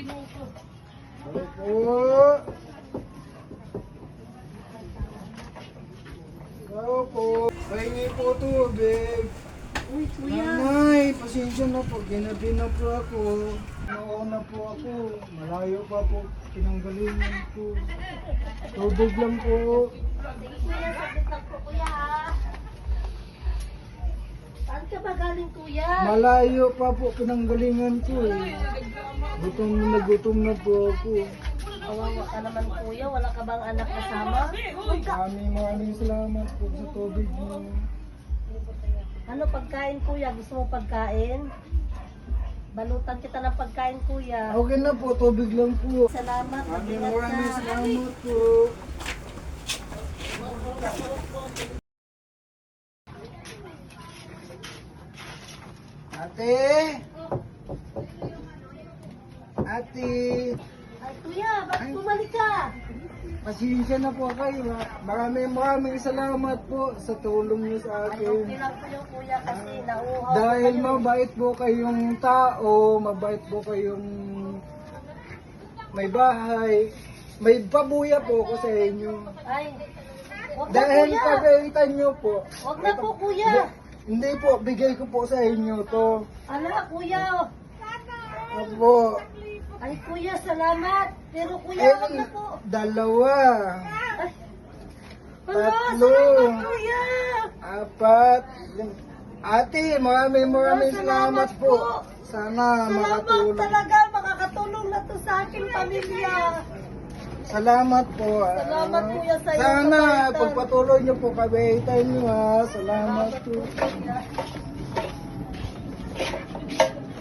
ginoo ko. Ano po? Ano po? Pahingi po tubig. Uy, kuya. Nanay, pasensya na po. Ginabi na po ako. Nauna po ako. Malayo pa po. Pinanggalingan po. Tubig lang po. Kuya, saglit lang po, kuya? Saan ka ba galing, kuya? Malayo pa po. Pinanggalingan ko eh. Gutom na gutom na po ako. Kawawa ka naman, kuya. Wala ka bang anak kasama? Maraming maraming salamat po sa tubig niyo. Ano pagkain, kuya? Gusto mo pagkain? Balutan kita ng pagkain, kuya. Okay na po. Tubig lang po. Salamat. Maraming Mag-ingat maraming ka. salamat po. Ate! Ate! Ay, kuya, bakit bumalik ka? Pasensya na po kayo. ha. Maraming maraming salamat po sa tulong niyo sa Ay, akin. lang po yung kuya kasi nauuhaw Dahil kayo. mabait po kayong tao, mabait po kayong may bahay, may pabuya po ako sa inyo. Ay, wag na Dahil kuya. pagkaitan niyo po. Wag na po, kuya. Hindi po, bigay ko po sa inyo to. Ala, kuya. Opo. Ay, kuya, salamat. Pero kuya, Eh, wag na po. dalawa, Ay. Ala, Tatlo. salamat, kuya. apat, ate, maraming maraming Salamat salamat po. po. Sana Salamat makatulong. talaga. Makakatulong na to sa aking pamilya. Salamat po. ah. Salamat, kuya, sa iyong Sana kabaitan. pagpatuloy niyo po kabaitan niyo ha. Salamat po. kuya.